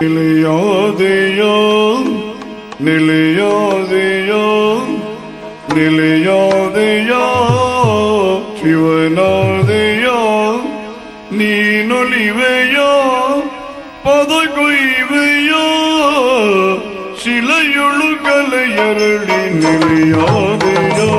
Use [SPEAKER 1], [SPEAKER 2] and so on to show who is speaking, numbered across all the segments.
[SPEAKER 1] நிலையோதையோம் நிலையோதையோம் நிலையோதையோம். சிவனோதையோம் நீ நொழிவையோ பதகுய்வையோ சிலையொழு கலையருளி நிலையோதையோ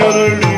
[SPEAKER 1] yürür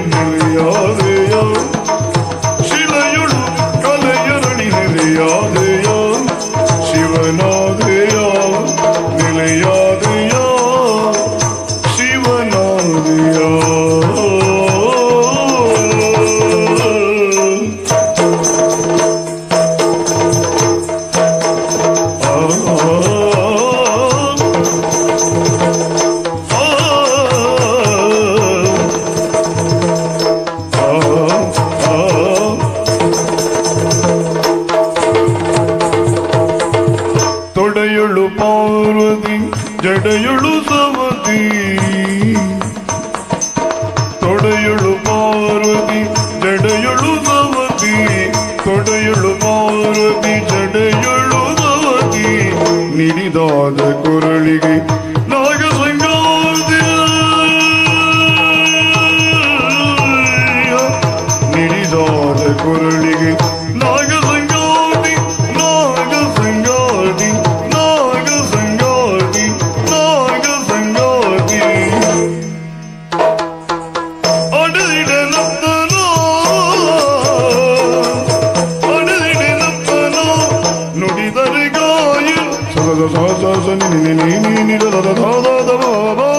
[SPEAKER 1] ಪಾರ್ವತಿ ಜಡೆಯಳು ಸವತಿ. ತೊಡೆಯಳು ಪಾರ್ವತಿ ಜಡೆಯಳು ಸವತಿ. ತೊಡೆಯಳು ಪಾರ್ವತಿ ಜಡೆಯಳು ಸವತಿ. ನಿಡಿದಾದ ಕೊರಳಿಗೆ da da da da da ni ni ni ni ni da da da da da da